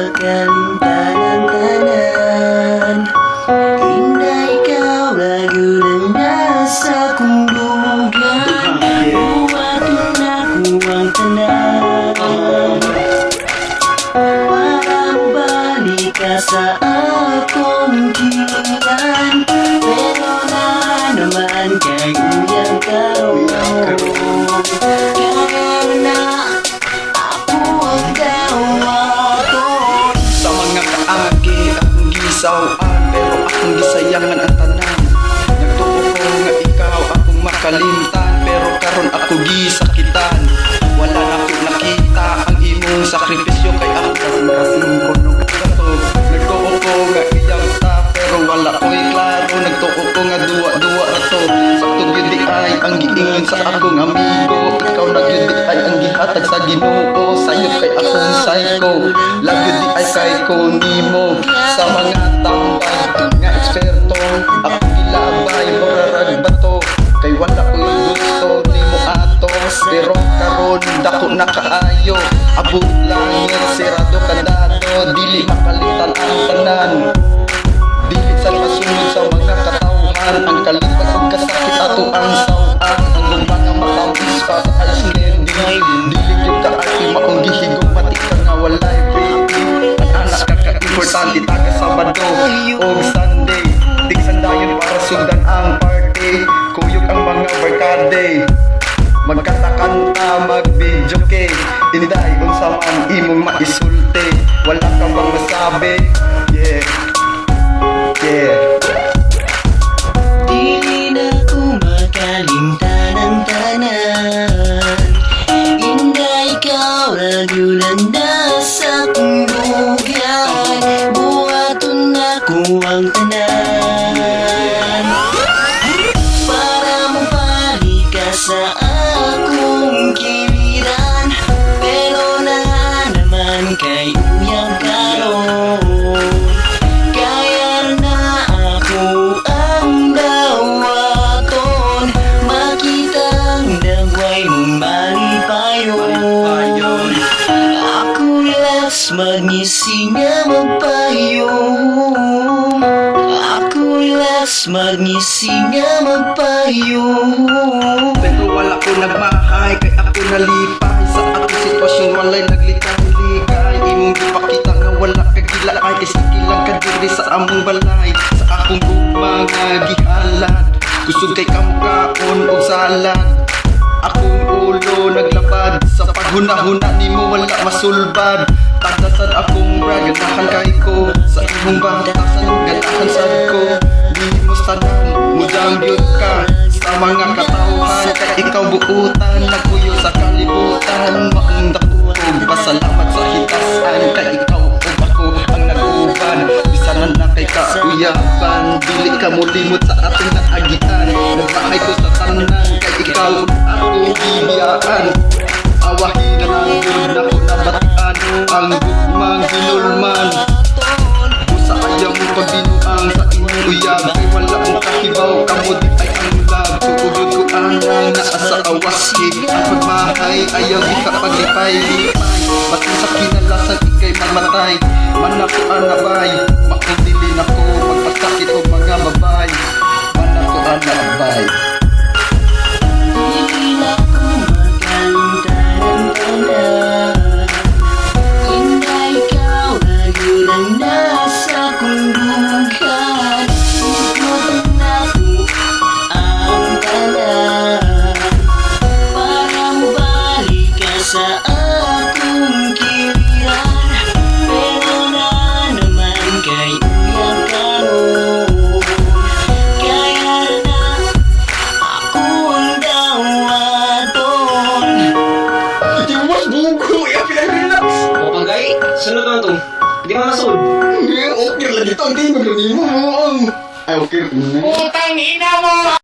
maganda ng tanan Di na ikaw lago ng nasa kumbugan Buwat na kuwang tanan. Parang balik ka sa akong kilan Pero na naman kay uyang kawan Pero akong gisayangan ang tanan. Nagtuo ko nga ikaw akong makalimtan. Pero karon ako gisakitan. Wala na ko nakita ang imong sakripisyo Kay ako. Kasing-kasing ko nung kato Nagtuo ko nga iyang ta Pero wala ko'y klaro. Nagtuo ko nga duwa-duwa na to. Sakto gyud ay ang giingon sa akong amigo. Ikaw na gyud ay ang gihatag sa Ginoo. Sayo kay akong psycho. You di ay kay ko nimo na kaayo Abot langit sirado kandado Dili makalitan ang tanan. Dili sa masunod sa mga katawhan Ang kalipat ug kasakit ato ang sawan Ang mga matawis pa sa island Dili gyud ka ati maong gihigong pati ka nga walay Ang anak ka ka-importante taga Sabado o Sunday. Tig sandayon para sundan ang party. Kuyog ang mga barkade Magkatakanta, mag-video kay Inday, unsa man imong maisulti. Wala ka bang masabi? Yeah. Yeah uyang karon kaya na ako ang dawaton Makitang dagway mong malipayon Ako las magngisi nga magpayong Ako las magngisi nga magpayong Pero wala ko nagmahay Kay ako nalipay Sa atong sitwasyon walay naglikay-likay Imong ipakita nga wala ka gilaay Kay sikilang ka diri sa among balay. Sa akong gugma nga gihalat Kusog kay kamukaon o salad. Akong ulo naglabad Sa paghuna-huna nimo wala masulbad. Tagdasan akong brag Ganahan kay ko Sa imong batasan Ganahan sad ko. Di mo sanan Mudang yun ka Sa mga katauhan Kay ikaw buutan Nagpuyo sa kalibutan. Maong dakutog Pasalamat sa hitasan Kay ikaw ug ako ang naguban Bisanan na kay kauyaban Dili ka mo limot sa ating naagian Nagmahay ko sa tanan Kay ikaw ako gibiyaan Awahin naa sa awasig Ang pagmahay ayaw di ka paglipay-lipay Batin sa kinalasan ikay mamatay? Manako anabay sunod na to. Hindi mo nasod. Okay lang dito Ang tingog na mo Ay okay Putang ina mo!